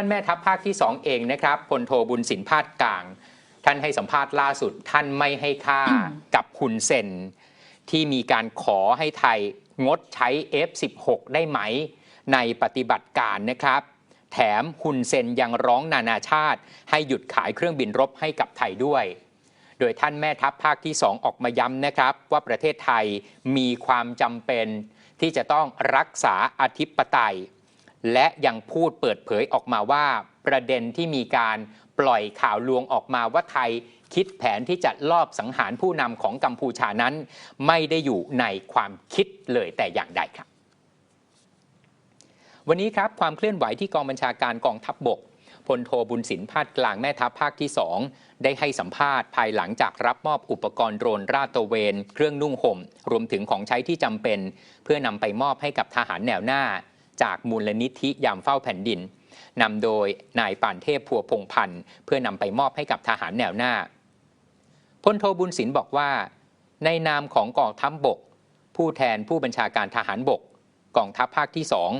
านแม่ทัพภาคที่ 2 เองนะครับพลโทบุญสินพาดกลาง ท่านให้สัมภาษณ์ล่าสุด ท่านไม่ให้ค่ากับคุณเซนที่มีการขอให้ไทยงดใช้ F16 ได้ไหม ในปฏิบัติการนะครับ แถมฮุนเซนยังร้องนานาชาติ ให้หยุดขายเครื่องบินรบให้กับไทยด้วย โดยท่านแม่ทัพภาคที่ 2 ออกมาย้ำนะครับ ว่าประเทศไทยมีความจำเป็นที่จะต้องรักษาอธิปไตย และยังพูดเปิดเผยออกมาว่าประเด็นที่มีการปล่อยข่าวลวงออกมาว่าไทยคิดแผนที่จะลอบสังหารผู้นำของกัมพูชานั้น ไม่ได้อยู่ในความคิดเลยแต่อย่างใดครับ วันนี้ครับความเคลื่อนไหวที่กองบัญชาการกองทัพบบกพลโทบุญสินพาดกลางแม่ทัพภาคที่ 2 ได้ให้สัมภาษณ์ภายหลังจากรับมอบอุปกรณ์โดรนราดตระเวน เครื่องนุ่งห่ม รวมถึงของใช้ที่จำเป็น เพื่อนำไปมอบให้กับทหารแนวหน้า จากมูลนิธิยามเฝ้าแผ่นดินนำโดยนายป่านเทพพัวพงพันธ์เพื่อนำไปมอบให้กับทหารแนวหน้าพลโทบุญสินบอกว่า ในนามของกองทัพบบก ผู้แทนผู้บัญชาการทหารบก กองทัพภาคที่สอง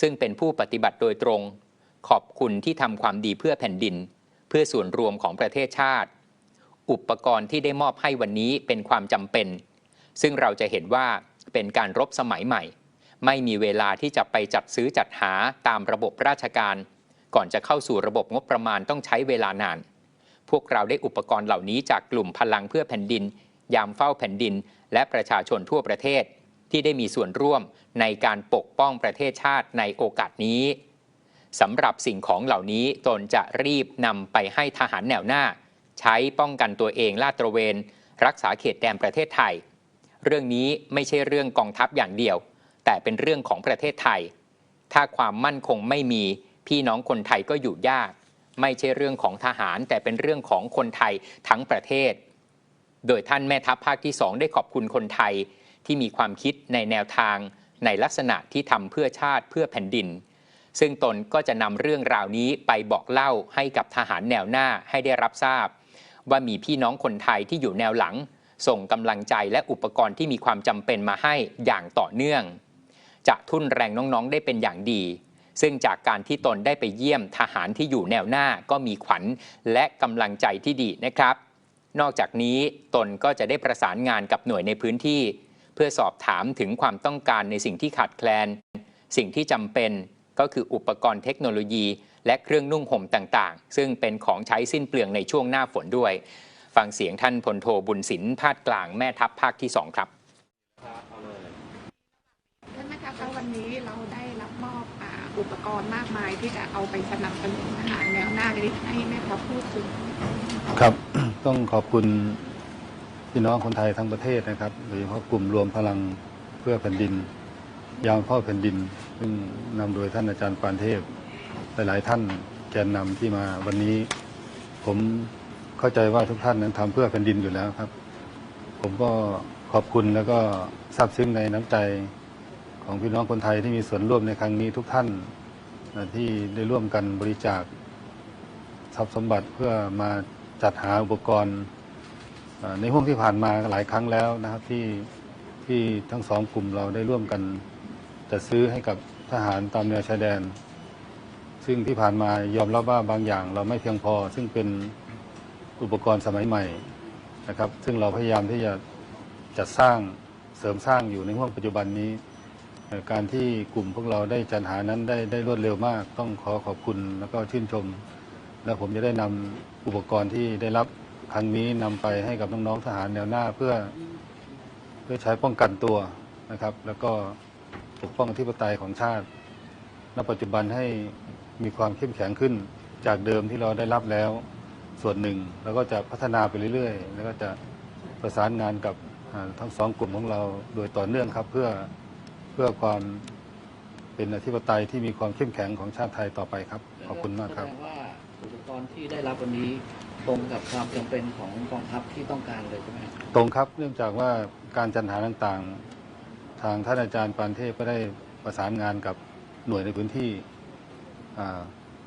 ซึ่งเป็นผู้ปฏิบัติโดยตรง ขอบคุณที่ทำความดีเพื่อแผ่นดิน เพื่อส่วนรวมของประเทศชาติ อุปกรณ์ที่ได้มอบให้วันนี้เป็นความจำเป็น ซึ่งเราจะเห็นว่าเป็นการรบสมัยใหม่ ไม่มีเวลาที่จะไปจัดซื้อจัดหาตามระบบราชการ ก่อนจะเข้าสู่ระบบงบประมาณต้องใช้เวลานาน พวกเราได้อุปกรณ์เหล่านี้จากกลุ่มพลังเพื่อแผ่นดิน ยามเฝ้าแผ่นดิน และประชาชนทั่วประเทศ ที่ได้มีส่วนร่วมในการปกป้องประเทศชาติในโอกาสนี้สำหรับสิ่งของเหล่านี้ตนจะรีบนำไปให้ทหารแนวหน้า ใช้ป้องกันตัวเองลาดตระเวน รักษาเขตแดนประเทศไทย เรื่องนี้ไม่ใช่เรื่องกองทัพอย่างเดียว แต่เป็นเรื่องของประเทศไทย ถ้าความมั่นคงไม่มีพี่น้องคนไทยก็อยู่ยาก ไม่ใช่เรื่องของทหาร แต่เป็นเรื่องของคนไทยทั้งประเทศ โดยท่านแม่ทัพภาคที่2ได้ขอบคุณคนไทยที่มีความคิดในแนวทางในลักษณะที่ทำเพื่อชาติเพื่อแผ่นดิน ซึ่งตนก็จะนำเรื่องราวนี้ไปบอกเล่าให้กับทหารแนวหน้าให้ได้รับทราบ ว่ามีพี่น้องคนไทยที่อยู่แนวหลัง ส่งกำลังใจและอุปกรณ์ที่มีความจำเป็นมาให้อย่างต่อเนื่อง จะทุ่นแรงน้องๆ ได้เป็นอย่างดี ซึ่งจากการที่ตนได้ไปเยี่ยมทหารที่อยู่แนวหน้าก็มีขวัญและกำลังใจที่ดีนะครับ นอกจากนี้ตนก็จะได้ประสานงานกับหน่วยในพื้นที่ เพื่อสอบถามถึงความต้องการในสิ่งที่ขาดแคลน สิ่งที่จำเป็นก็คืออุปกรณ์เทคโนโลยี และเครื่องนุ่งห่มต่างๆ ซึ่งเป็นของใช้สิ้นเปลืองในช่วงหน้าฝนด้วย ฟังเสียงท่านพลโทบุญสินพาดกลางแม่ทัพภาคที่2ครับ ท่านนะคะคะวันนี้เราได้รับม อุปกรณ์มากมายที่จะเอาไปสนับสนุนทหารแนวหน้านี้ให้แม่ทัพพูดถึงครับ ต้องขอบคุณพี่น้องคนไทยทั้งประเทศนะครับโดยเฉพาะกลุ่มรวมพลังเพื่อแผ่นดิน ยามเฝ้าแผ่นดิน ซึ่งนำโดยท่านอาจารย์ปานเทพ หลายๆท่านแกนนำที่มาวันนี้ ผมเข้าใจว่าทุกท่านนั้นทำเพื่อแผ่นดินอยู่แล้วครับ ผมก็ขอบคุณแล้วก็ซาบซึ้งในน้ำใจ ของพี่น้องคนไทยที่มีส่วนร่วมในครั้งนี้ทุกท่านที่ได้ร่วมกันบริจาคทรัพย์สมบัติเพื่อมาจัดหาอุปกรณ์ในห่วงที่ผ่านมาหลายครั้งแล้วนะครับที่ที่ทั้งสองกลุ่มเราได้ร่วมกันจัดซื้อให้กับทหารตามแนวชายแดน ซึ่งที่ผ่านมายอมรับว่าบางอย่างเราไม่เพียงพอ ซึ่งเป็นอุปกรณ์สมัยใหม่นะครับ ซึ่งเราพยายามที่จะจัดสร้างเสริมสร้างอยู่ในห่วงปัจจุบันนี้ การที่กลุ่มพวกเราได้จัดหานั้นได้ได้รวดเร็วมาก ต้องขอขอบคุณแล้วก็ชื่นชม แล้วผมจะได้นำอุปกรณ์ที่ได้รับครั้งนี้นำไปให้กับน้องๆทหารแนวหน้าเพื่อ เพื่อใช้ป้องกันตัวนะครับ แล้วก็ปกป้องอธิปไตยของชาติณปัจจุบันให้มีความเข้มแข็งขึ้น จากเดิมที่เราได้รับแล้วส่วนหนึ่ง แล้วก็จะพัฒนาไปเรื่อยๆ แล้วก็จะประสานงานกับอ่าทั้งสองกลุ่มของเราโดยต่อเนื่องครับเพื่อ เพื่อความเป็นอธิปไตยที่มีความเข้มแข็งของชาติไทยต่อไปครับ ขอบคุณมากครับแสดงว่าอุปกรณ์ที่ได้รับวันนี้ตรงกับความจำเป็นของกองทัพที่ต้องการเลยใช่ไหมครับตรงครับเนื่องจากว่าการจัดหาต่างๆ ทางท่านอาจารย์ปานเทพก็ได้ประสานงานกับหน่วยในพื้นที่อ่า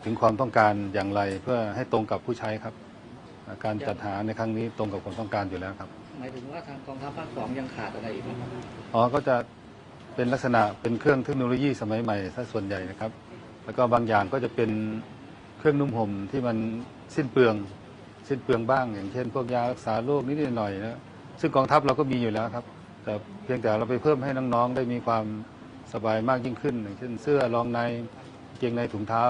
ถึงความต้องการอย่างไรเพื่อให้ตรงกับผู้ใช้ครับอ่าการจัดหาในครั้งนี้ตรงกับความต้องการอยู่แล้วครับหมายถึงว่าทางกองทัพภาคสองยังขาดอะไรอีกไหมครับอ๋อก็จะ เป็นลักษณะเป็นเครื่องเทคโนโลยีสมัยใหม่ซะส่วนใหญ่นะครับ แล้วก็บางอย่างก็จะเป็นเครื่องนุ่มห่มที่มันสิ้นเปลืองสิ้นเปลืองบ้าง อย่างเช่น พวกยารักษาโรคนิดหน่อยนะซึ่งกองทัพเราก็มีอยู่แล้วครับ แต่เพียงแต่เราไปเพิ่มให้น้องๆได้มีความสบายมากยิ่งขึ้น อย่างเช่น เสื้อรองในกางเกงในถุงเท้า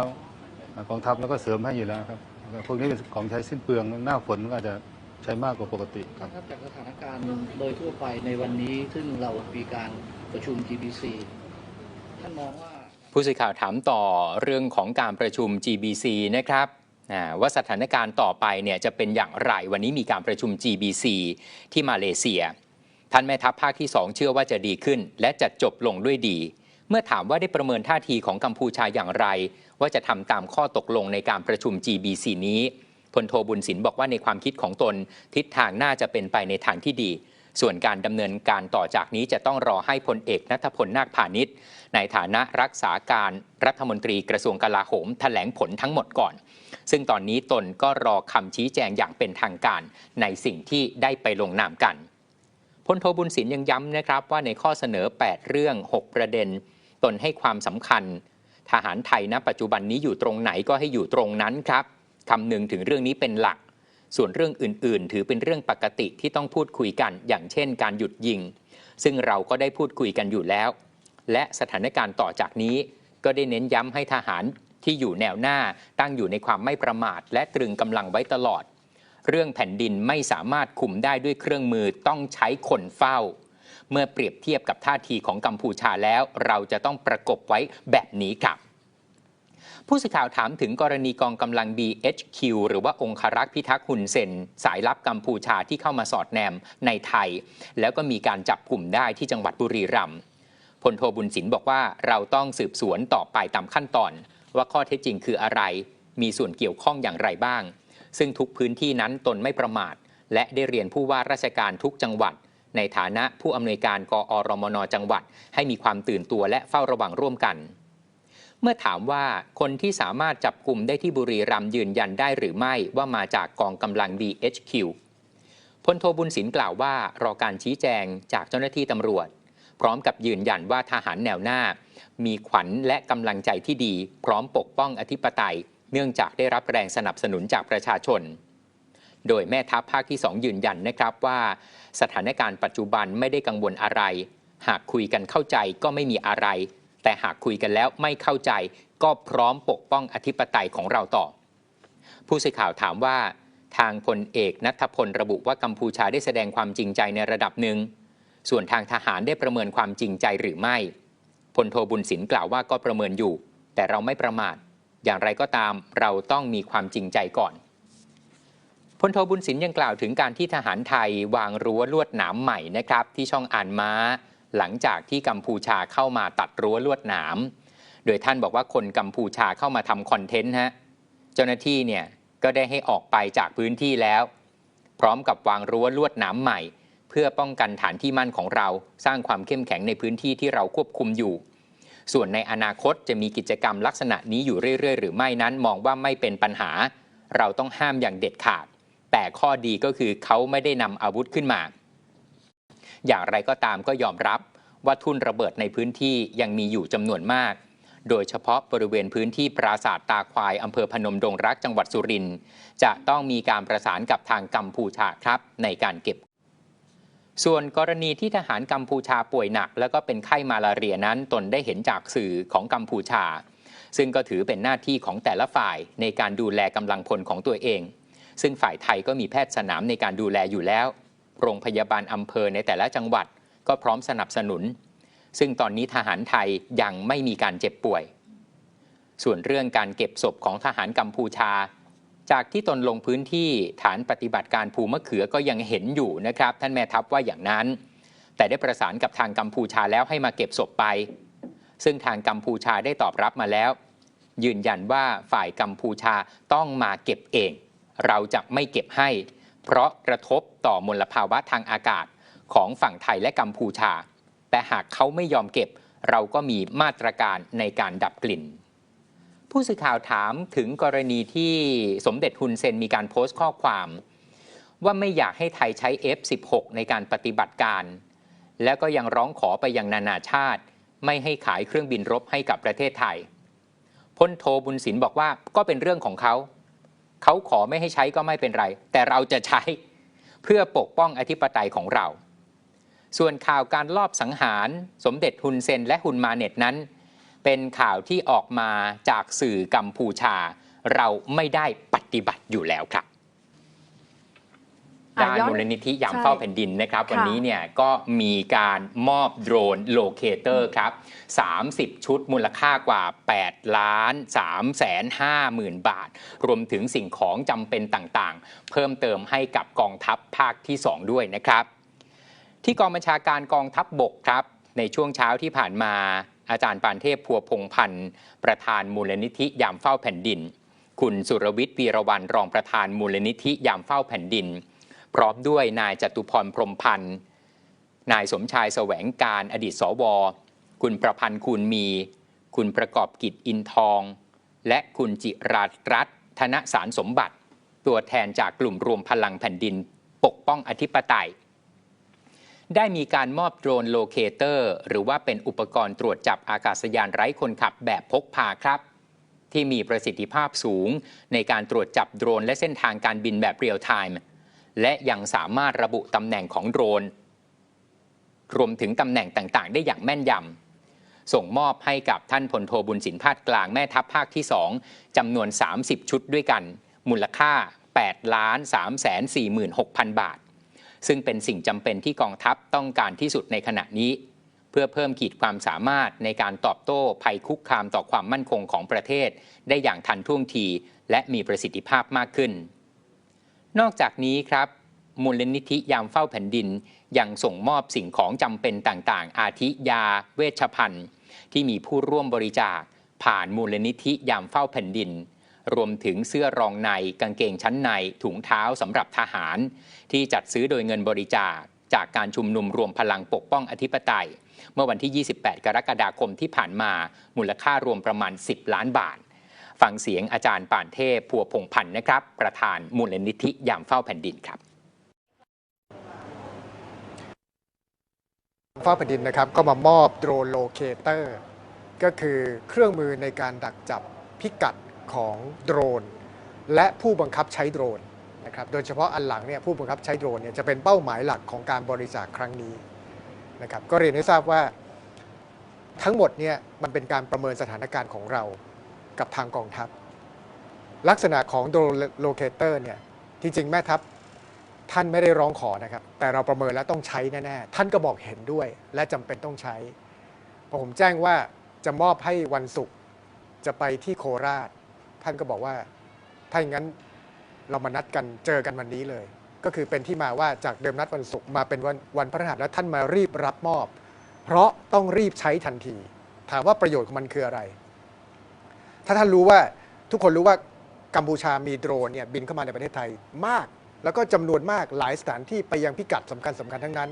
กองทัพเราก็เสริมให้อยู่แล้วครับพวกนี้เป็นของใช้สิ้นเปลืองหน้าฝนก็อาจจะใช้มากกว่าปกติครับจากสถานการณ์โดยทั่วไปในวันนี้ซึ่งเรามีการ ประชุม GBC ท่านมองว่าผู้สื่อข่าวถามต่อเรื่องของการประชุม GBC นะครับว่าสถานการณ์ต่อไปเนี่ยจะเป็นอย่างไรวันนี้มีการประชุม GBC ที่มาเลเซีย ท่านแม่ทัพภาคที่ 2 เชื่อว่าจะดีขึ้น และจะจบลงด้วยดี เมื่อถามว่าได้ประเมินท่าทีของกัมพูชาอย่างไร ว่าจะทำตามข้อตกลงในการประชุม GBC นี้พลโทบุญสินบอกว่าในความคิดของตนทิศทางน่าจะเป็นไปในทางที่ดี ส่วนการดำเนินการต่อจากนี้จะต้องรอให้พลเอกนัทพลนาคพาณิชย์ ในฐานะรักษาการรัฐมนตรีกระทรวงกลาโหมแถลงผลทั้งหมดก่อน ซึ่งตอนนี้ตนก็รอคำชี้แจงอย่างเป็นทางการในสิ่งที่ได้ไปลงนามกันพลโทบุญสินยังย้ำนะครับว่าในข้อเสนอ 8 เรื่อง 6 ประเด็น ตนให้ความสำคัญ ทหารไทยณ ปัจจุบันนี้อยู่ตรงไหนก็ให้อยู่ตรงนั้นครับคำนึงถึงเรื่องนี้เป็นหลัก ส่วนเรื่องอื่น ๆ ถือเป็นเรื่องปกติที่ต้องพูดคุยกัน อย่างเช่น การหยุดยิง ซึ่งเราก็ได้พูดคุยกันอยู่แล้ว และสถานการณ์ต่อจากนี้ ก็ได้เน้นย้ำให้ทหารที่อยู่แนวหน้าตั้งอยู่ในความไม่ประมาท และตรึงกำลังไว้ตลอด เรื่องแผ่นดินไม่สามารถคุมได้ด้วยเครื่องมือต้องใช้คนเฝ้า เมื่อเปรียบเทียบกับท่าทีของกัมพูชาแล้ว เราจะต้องประกบไว้แบบนี้ครับ ผู้สื่อข่าวถามถึงกรณีกองกำลัง BHQ หรือว่าองครักษ์พิทักษ์ฮุนเซน สายลับกัมพูชาที่เข้ามาสอดแนมในไทย แล้วก็มีการจับกลุ่มได้ที่จังหวัดบุรีรัมย์พลโทบุญสินบอกว่าเราต้องสืบสวนต่อไปตามขั้นตอน ว่าข้อเท็จจริงคืออะไร มีส่วนเกี่ยวข้องอย่างไรบ้าง ซึ่งทุกพื้นที่นั้นตนไม่ประมาท และได้เรียนผู้ว่าราชการทุกจังหวัด ในฐานะผู้อำนวยการกอรมนจังหวัด ให้มีความตื่นตัวและเฝ้าระวังร่วมกัน เมื่อถามว่าคนที่สามารถจับกลุ่มได้ที่บุรีรัมย์ยืนยันได้หรือไม่ว่ามาจากกองกำลัง BHQ พลโทบุญสินกล่าวว่ารอการชี้แจงจากเจ้าหน้าที่ตำรวจ พร้อมกับยืนยันว่าทหารแนวหน้า มีขวัญและกำลังใจที่ดี พร้อมปกป้องอธิปไตย เนื่องจากได้รับแรงสนับสนุนจากประชาชน โดยแม่ทัพภาคที่ 2 ยืนยันนะครับว่า สถานการณ์ปัจจุบันไม่ได้กังวลอะไร หากคุยกันเข้าใจก็ไม่มีอะไร แต่หากคุยกันแล้วไม่เข้าใจก็พร้อมปกป้องอธิปไตยของเราต่อ ผู้สื่อข่าวถามว่า ทางพลเอกนัทพลระบุว่ากัมพูชาได้แสดงความจริงใจในระดับหนึ่ง ส่วนทางทหารได้ประเมินความจริงใจหรือไม่พลโทบุญสินกล่าวว่าก็ประเมินอยู่ แต่เราไม่ประมาท อย่างไรก็ตามเราต้องมีความจริงใจก่อนพลโทบุญสินยังกล่าวถึงการที่ทหารไทยวางรั้วลวดหนามใหม่นะครับ ที่ช่องอ่านม้า หลังจากที่กัมพูชาเข้ามาตัดรั้วลวดหนาม โดยท่านบอกว่าคนกัมพูชาเข้ามาทำคอนเทนต์ฮะ เจ้าหน้าที่เนี่ยก็ได้ให้ออกไปจากพื้นที่แล้ว พร้อมกับวางรั้วลวดหนามใหม่ เพื่อป้องกันฐานที่มั่นของเรา สร้างความเข้มแข็งในพื้นที่ที่เราควบคุมอยู่ ส่วนในอนาคตจะมีกิจกรรมลักษณะนี้อยู่เรื่อยๆ หรือไม่นั้นมองว่าไม่เป็นปัญหา เราต้องห้ามอย่างเด็ดขาด แต่ข้อดีก็คือเขาไม่ได้นำอาวุธขึ้นมา อย่างไรก็ตามก็ยอมรับว่าทุนระเบิดในพื้นที่ยังมีอยู่จำนวนมาก โดยเฉพาะบริเวณพื้นที่ปราสาทตาควายอำเภอพนมดงรักจังหวัดสุรินทร์จะต้องมีการประสานกับทางกัมพูชาครับในการเก็บ ส่วนกรณีที่ทหารกัมพูชาป่วยหนัก แล้วก็เป็นไข้มาลาเรียนั้นตนได้เห็นจากสื่อของกัมพูชา ซึ่งก็ถือเป็นหน้าที่ของแต่ละฝ่ายในการดูแลกำลังพลของตัวเอง ซึ่งฝ่ายไทยก็มีแพทย์สนามในการดูแลอยู่แล้ว โรงพยาบาลอำเภอในแต่ละจังหวัดก็พร้อมสนับสนุน ซึ่งตอนนี้ทหารไทยยังไม่มีการเจ็บป่วย ส่วนเรื่องการเก็บศพของทหารกัมพูชา จากที่ตนลงพื้นที่ฐานปฏิบัติการภูมะเขือก็ยังเห็นอยู่นะครับ ท่านแม่ทัพว่าอย่างนั้น แต่ได้ประสานกับทางกัมพูชาแล้วให้มาเก็บศพไป ซึ่งทางกัมพูชาได้ตอบรับมาแล้ว ยืนยันว่าฝ่ายกัมพูชาต้องมาเก็บเอง เราจะไม่เก็บให้ เพราะกระทบต่อมลภาวะทางอากาศของฝั่งไทยและกัมพูชา แต่หากเขาไม่ยอมเก็บ เราก็มีมาตรการในการดับกลิ่น ผู้สื่อข่าวถามถึงกรณีที่สมเด็จฮุนเซนมีการโพสต์ข้อความ ว่าไม่อยากให้ไทยใช้ F16 ในการปฏิบัติการ แล้วก็ยังร้องขอไปยังนานาชาติ ไม่ให้ขายเครื่องบินรบให้กับประเทศไทยพลโทบุญสินบอกว่าก็เป็นเรื่องของเขา เขาขอไม่ให้ใช้ก็ไม่เป็นไร แต่เราจะใช้เพื่อปกป้องอธิปไตยของเรา ส่วนข่าวการลอบสังหาร สมเด็จฮุนเซนและฮุนมาเน็ตนั้น เป็นข่าวที่ออกมาจากสื่อกัมพูชา เราไม่ได้ปฏิบัติอยู่แล้วครับ ด้านย้อนมูลนิธิยามใช่เฝ้าแผ่นดินนะครับค่ะวันนี้เนี่ยก็มีการมอบโดรนโลเคเตอร์ครับ 30 ชุดมูลค่ากว่า 8 ล้าน3แสน5หมื่นบาท รวมถึงสิ่งของจำเป็นต่างๆ เพิ่มเติมให้กับกองทัพภาคที่ 2 ด้วยนะครับ ที่กองบัญชาการกองทัพบบกครับ ในช่วงเช้าที่ผ่านมาอาจารย์ปานเทพพัวพงพันธ์ประธานมูลนิธิยามเฝ้าแผ่นดิน คุณสุรวิทย์วีรวันรองประธานมูลนิธิยามเฝ้าแผ่นดิน พร้อมด้วยนายจตุพรพรมพันธ์นายสมชายแสวงการอดีตสว คุณประพันธ์คูณมี คุณประกอบกิจอินทอง และคุณจิรารัตน์ธนสารสมบัติ ตัวแทนจากกลุ่มรวมพลังแผ่นดิน ปกป้องอธิปไตย ได้มีการมอบโดรนโลเคเตอร์ หรือว่าเป็นอุปกรณ์ตรวจจับอากาศยานไร้คนขับแบบพกพาครับ ที่มีประสิทธิภาพสูง ในการตรวจจับโดรนและเส้นทางการบินแบบเรียลไทม์ และยังสามารถระบุตำแหน่งของโดรน รวมถึงตำแหน่งต่างๆ ได้อย่างแม่นยำส่งมอบให้กับท่านพลโทบุญสินพาดกลางแม่ทัพภาคที่ 2จำนวน 30 ชุดด้วยกัน มูลค่า 8 ล้าน3แสน46,000 บาท ซึ่งเป็นสิ่งจำเป็นที่กองทัพต้องการที่สุดในขณะนี้ เพื่อเพิ่มขีดความสามารถในการตอบโต้ภัยคุกคามต่อความมั่นคงของประเทศ ได้อย่างทันท่วงทีและมีประสิทธิภาพมากขึ้น นอกจากนี้ครับมูลนิธิยามเฝ้าแผ่นดิน ยังส่งมอบสิ่งของจำเป็นต่างๆ อาทิยา เวชภัณฑ์ ที่มีผู้ร่วมบริจาค ผ่านมูลนิธิยามเฝ้าแผ่นดิน รวมถึงเสื้อรองในกางเกงชั้นในถุงเท้าสำหรับทหาร ที่จัดซื้อโดยเงินบริจาค จากการชุมนุมรวมพลังปกป้องอธิปไตย เมื่อวันที่ 28 กรกฎาคมที่ผ่านมามูลค่ารวมประมาณ 10 ล้านบาท ฟังเสียงอาจารย์ป่านเทพพัวพงพันธ์นะครับ ประธานมูลนิธิยามเฝ้าแผ่นดินครับเฝ้าแผ่นดินนะครับก็มามอบโดรนโลเคเตอร์ก็คือเครื่องมือในการดักจับพิกัดของโดรน และผู้บังคับใช้โดรนนะครับโดยเฉพาะอันหลังเนี่ยผู้บังคับใช้โดรนเนี่ยจะเป็นเป้าหมายหลักของการบริจาคครั้งนี้นะครับก็เรียนให้ทราบว่าทั้งหมดเนี่ยมันเป็นการประเมินสถานการณ์ของเรา กับทางกองทัพ ลักษณะของโดโลเคเตอร์เนี่ยจริงๆ แม่ทัพท่านไม่ได้ร้องขอนะครับ แต่เราประเมินแล้วต้องใช้แน่ๆ ท่านก็บอกเห็นด้วย และจำเป็นต้องใช้พอผมแจ้งว่าจะมอบให้วันศุกร์จะไปที่โคราช ท่านก็บอกว่าถ้าอย่างนั้นเรามานัดกันเจอกันวันนี้เลย ก็คือเป็นที่มาว่าจากเดิมนัดวันศุกร์มาเป็นวันวันพฤหัสแล้วท่านมารีบรับมอบ เพราะต้องรีบใช้ทันที ถามว่าประโยชน์ของมันคืออะไร ถ้าท่านรู้ว่าทุกคนรู้ว่ากัมพูชามีโดรนเนี่ยบินเข้ามาในประเทศไทยมาก แล้วก็จำนวนมากหลายสถานที่ไปยังพิกัดสำคัญสำคัญทั้งนั้น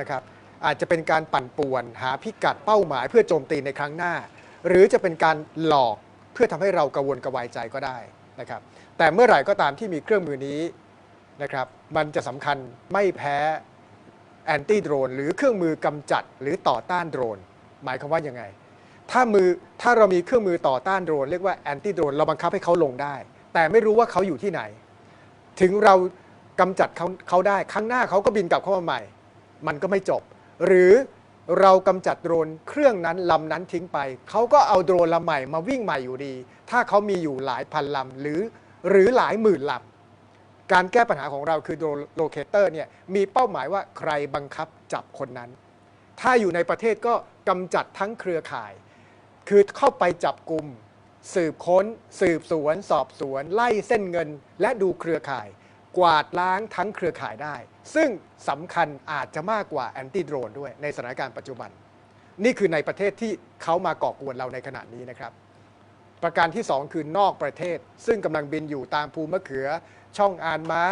นะครับอาจจะเป็นการปั่นป่วน หาพิกัดเป้าหมายเพื่อโจมตีในครั้งหน้า หรือจะเป็นการหลอกเพื่อทำให้เรากังวลกระวายใจก็ได้นะครับแต่เมื่อไหร่ก็ตามที่มีเครื่องมือนี้นะครับมันจะสำคัญไม่แพ้แอนตี้โดรนหรือเครื่องมือกำจัดหรือต่อต้านโดรน หมายความว่ายังไง ถ้ามือถ้าเรามีเครื่องมือต่อต้านโดรน เรียกว่าแอนตี้โดรนเราบังคับให้เขาลงได้ แต่ไม่รู้ว่าเขาอยู่ที่ไหน ถึงเรากำจัดเขาเขาได้ครั้งหน้าเขาก็บินกลับเข้ามาใหม่ มันก็ไม่จบ หรือเรากำจัดโดรนเครื่องนั้นลำนั้นทิ้งไป เขาก็เอาโดรนลำใหม่มาวิ่งใหม่อยู่ดี ถ้าเขามีอยู่หลายพันลำหรือหรือหลายหมื่นลำการแก้ปัญหาของเราคือโดรนโลเคเตอร์เนี่ยมีเป้าหมายว่าใครบังคับจับคนนั้น ถ้าอยู่ในประเทศก็กำจัดทั้งเครือข่าย คือเข้าไปจับกลุ่ม สืบค้น สืบสวน สอบสวน ไล่เส้นเงิน และดูเครือข่าย กวาดล้างทั้งเครือข่ายได้ ซึ่งสำคัญอาจจะมากกว่าแอนตี้โดรนด้วยในสถานการณ์ปัจจุบัน นี่คือในประเทศที่เขามาก่อกวนเราในขณะนี้นะครับ ประการที่ 2 คือนอกประเทศ ซึ่งกำลังบินอยู่ตามภูมะเขือ ช่องอานม้า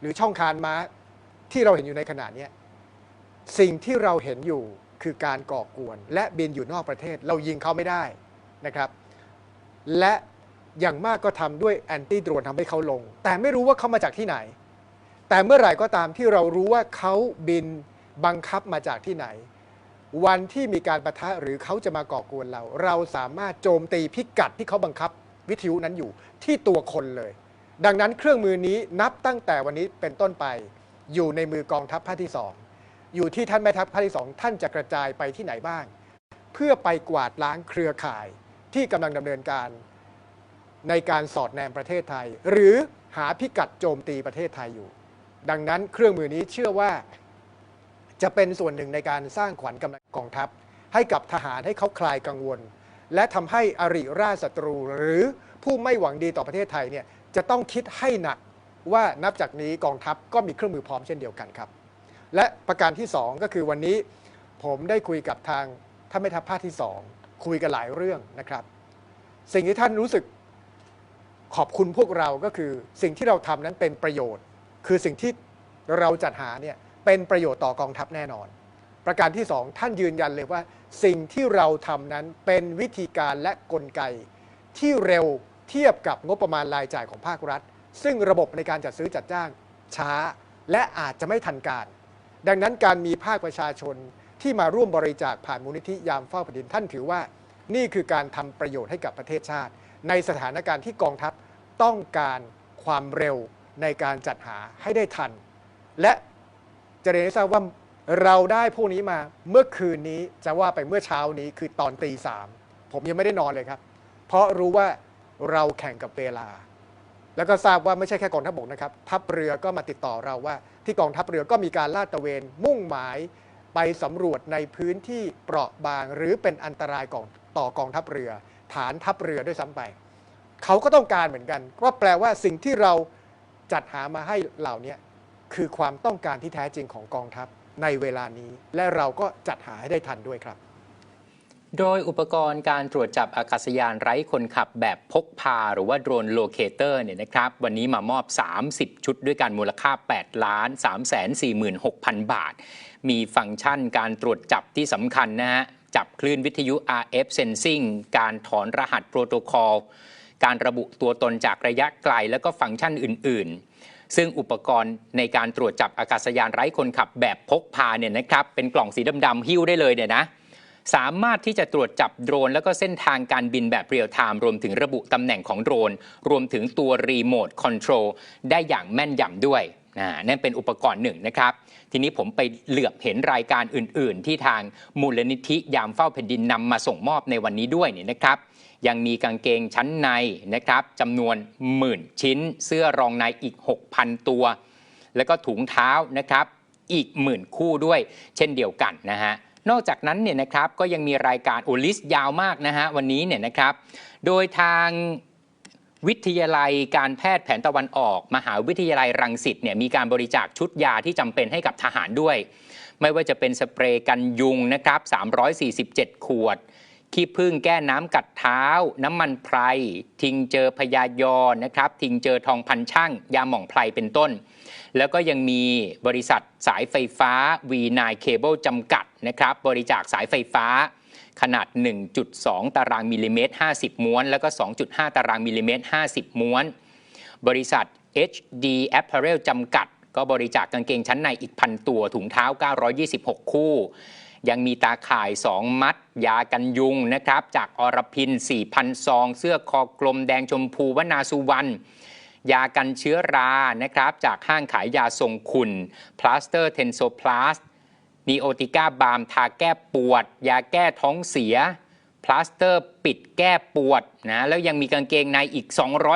หรือช่องคานม้าที่เราเห็นอยู่ในขณะนี้สิ่งที่เราเห็นอยู่ คือการก่อกวน และบินอยู่นอกประเทศ เรายิงเขาไม่ได้นะครับ และอย่างมากก็ทำด้วยแอนตี้โดรนทำให้เขาลง แต่ไม่รู้ว่าเขามาจากที่ไหน แต่เมื่อไหร่ก็ตามที่เรารู้ว่าเขาบินบังคับมาจากที่ไหน วันที่มีการประทะหรือเขาจะมาก่อกวนเรา เราสามารถโจมตีพิกัดที่เขาบังคับวิทยุนั้นอยู่ที่ตัวคนเลย ดังนั้นเครื่องมือนี้นับตั้งแต่วันนี้เป็นต้นไป อยู่ในมือกองทัพภาคที่สอง อยู่ที่ท่านแม่ทัพภาคที่สองท่านจะกระจายไปที่ไหนบ้าง เพื่อไปกวาดล้างเครือข่ายที่กำลังดำเนินการในการสอดแนมประเทศไทย หรือหาพิกัดโจมตีประเทศไทยอยู่ ดังนั้นเครื่องมือนี้เชื่อว่าจะเป็นส่วนหนึ่งในการสร้างขวัญกำลังกองทัพ ให้กับทหารให้เขาคลายกังวล และทำให้อริราชศัตรูหรือผู้ไม่หวังดีต่อประเทศไทยเนี่ยจะต้องคิดให้หนักว่านับจากนี้กองทัพก็มีเครื่องมือพร้อมเช่นเดียวกันครับ และประการที่ 2 ก็คือวันนี้ผมได้คุยกับทางท่านแม่ทัพภาคที่ 2 คุยกันหลายเรื่องนะครับ สิ่งที่ท่านรู้สึกขอบคุณพวกเราก็คือสิ่งที่เราทำนั้นเป็นประโยชน์ คือสิ่งที่เราจัดหาเนี่ยเป็นประโยชน์ต่อกองทัพแน่นอน ประการที่ 2 ท่านยืนยันเลยว่า สิ่งที่เราทำนั้นเป็นวิธีการและกลไก ที่เร็วเทียบกับงบประมาณรายจ่ายของภาครัฐ ซึ่งระบบในการจัดซื้อจัดจ้างช้า และอาจจะไม่ทันการ ดังนั้นการมีภาคประชาชนที่มาร่วมบริจาคผ่านมูลนิธิยามเฝ้าแผ่นดินท่านถือว่า นี่คือการทำประโยชน์ให้กับประเทศชาติ ในสถานการณ์ที่กองทัพต้องการความเร็วในการจัดหาให้ได้ทัน และจะเรียนให้ทราบว่าเราได้พวกนี้มาเมื่อคืนนี้จะว่าไปเมื่อเช้านี้คือตอนตีสามผมยังไม่ได้นอนเลยครับ เพราะรู้ว่าเราแข่งกับเวลา แล้วก็ทราบว่าไม่ใช่แค่กองทัพบกนะครับทัพเรือก็มาติดต่อเราว่า ที่กองทัพเรือก็มีการลาดตระเวน มุ่งหมายไปสำรวจในพื้นที่เปราะบาง หรือเป็นอันตรายก่อนต่อกองทัพเรือ ฐานทัพเรือด้วยซ้ำไป เขาก็ต้องการเหมือนกันก็แปลว่าสิ่งที่เราจัดหามาให้เหล่านี้คือความต้องการที่แท้จริงของกองทัพในเวลานี้ และเราก็จัดหาให้ได้ทันด้วยครับ โดยอุปกรณ์การตรวจจับอากาศยานไร้คนขับแบบพกพา หรือว่าโดรนโลเคเตอร์เนี่ยนะครับ วันนี้มามอบ 30 ชุดด้วยกันมูลค่า 8 ล้าน 3 4 6 0 0 0 บาท มีฟังก์ชันการตรวจจับที่สำคัญนะฮะ จับคลื่นวิทยุ RF Sensing การถอนรหัสโปรโตคอล การระบุตัวตนจากระยะไกล แล้วก็ฟังก์ชันอื่น ๆซึ่งอุปกรณ์ในการตรวจจับอากาศยานไร้คนขับแบบพกพาเนี่ยนะครับ เป็นกล่องสีดำๆหิ้วได้เลยเนี่ยนะ สามารถที่จะตรวจจับโดรน แล้วก็เส้นทางการบินแบบเรียลไทม์รวมถึงระบุตำแหน่งของโดรน รวมถึงตัวรีโมทคอนโทรลได้อย่างแม่นยำด้วยนะนั่นเป็นอุปกรณ์หนึ่งนะครับ ทีนี้ผมไปเหลือบเห็นรายการอื่น ๆ ที่ทางมูลนิธิยามเฝ้าแผ่นดินนำมาส่งมอบในวันนี้ด้วยเนี่ยนะครับ ยังมีกางเกงชั้นในนะครับจำนวนหมื่นชิ้น เสื้อรองในอีก 6,000 ตัว แล้วก็ถุงเท้านะครับ อีกหมื่นคู่ด้วย เช่นเดียวกันนะฮะ นอกจากนั้นเนี่ยนะครับก็ยังมีรายการโอลิสยาวมากนะฮะวันนี้เนี่ยนะครับ โดยทางวิทยาลัยการแพทย์แผนตะวันออก มหาวิทยาลัยรังสิตเนี่ยมีการบริจาคชุดยาที่จำเป็นให้กับทหารด้วย ไม่ว่าจะเป็นสเปรย์กันยุงนะครับ 347 ขวดขี้ผึ้งแก้น้ำกัดเท้า น้ำมันไพร ทิงเจอพยายอนะครับ ทิงเจอทองพันช่าง ยาหม่องไพรเป็นต้น แล้วก็ยังมีบริษัทสายไฟฟ้า V9 Cable จำกัดนะครับบริจาคสายไฟฟ้าขนาด 1.2 ตารางมิลลิเมตร 50 ม้วน แล้วก็ 2.5 ตารางมิลลิเมตร 50 ม้วน บริษัท HD Apparel จำกัด ก็บริจาคกางเกงชั้นในอีกพันตัว ถุงเท้า 926 คู่ ยังมีตาข่าย 2 มัด ยากันยุงนะครับ จากอรพิน 4,000 ซอง เสื้อคอกลมแดงชมพูวนาสุวรรณ ยากันเชื้อรานะครับจากห้างขายยาทรงคุณพลาสเตอร์เทนโซพลาสนีโอติก้าบามทาแก้ปวด ยาแก้ท้องเสียพลาสเตอร์ปิดแก้ปวดนะแล้วยังมีกางเกงในอีก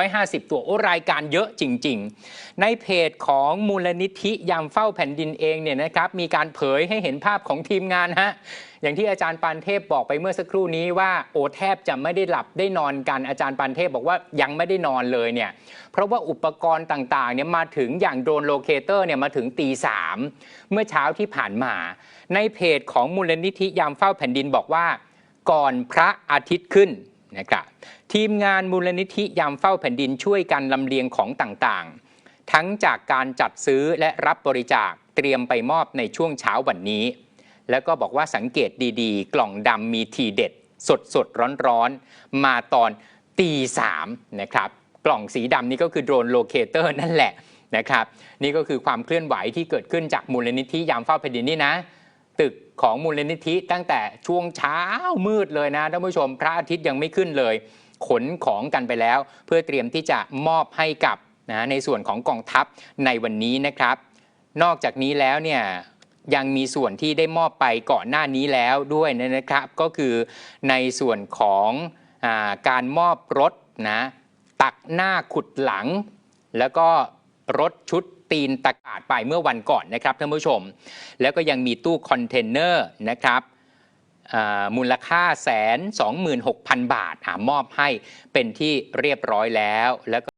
250 ตัวโอ้รายการเยอะจริง ๆ ในเพจของมูลนิธิยามเฝ้าแผ่นดินเองเนี่ยนะครับมีการเผยให้เห็นภาพของทีมงานฮะ อย่างที่อาจารย์ปานเทพบอกไปเมื่อสักครู่นี้ว่าโอแทบจะไม่ได้หลับได้นอนกันอาจารย์ปานเทพบอกว่ายังไม่ได้นอนเลยเนี่ยเพราะว่าอุปกรณ์ต่างๆเนี่ยมาถึงอย่างโดรนโลเคเตอร์เนี่ยมาถึงตีสามเมื่อเช้าที่ผ่านมา ในเพจของมูลนิธิยามเฝ้าแผ่นดินบอกว่า ก่อนพระอาทิตย์ขึ้นนะครับทีมงานมูลนิธิยามเฝ้าแผ่นดินช่วยกันลำเลียงของต่างๆ ทั้งจากการจัดซื้อและรับบริจาคเตรียมไปมอบในช่วงเช้าวันนี้ แล้วก็บอกว่าสังเกตดีๆ กล่องดำมีทีเด็ด สดสดร้อนร้อนๆ มาตอนตีสามนะครับกล่องสีดำนี่ก็คือโดรนโลเคเตอร์นั่นแหละนะครับนี่ก็คือความเคลื่อนไหวที่เกิดขึ้นจากมูลนิธิยามเฝ้าแผ่นดินนี่นะ ตึกของมูลนิธิตั้งแต่ช่วงเช้ามืดเลยนะท่านผู้ชมพระอาทิตย์ยังไม่ขึ้นเลย ขนของกันไปแล้ว เพื่อเตรียมที่จะมอบให้กับนะในส่วนของกองทัพในวันนี้นะครับ นอกจากนี้แล้วเนี่ย ยังมีส่วนที่ได้มอบไปก่อนหน้านี้แล้วด้วยนะครับ ก็คือในส่วนของอาการมอบรถนะตักหน้าขุดหลัง แล้วก็รถชุดตีนตะกาดไปเมื่อวันก่อนนะครับท่านผู้ชม แล้วก็ยังมีตู้คอนเทนเนอร์นะครับมูลค่าแสนสองหมื่นหกพันบาทอามอบให้เป็นที่เรียบร้อยแล้วแล้วก็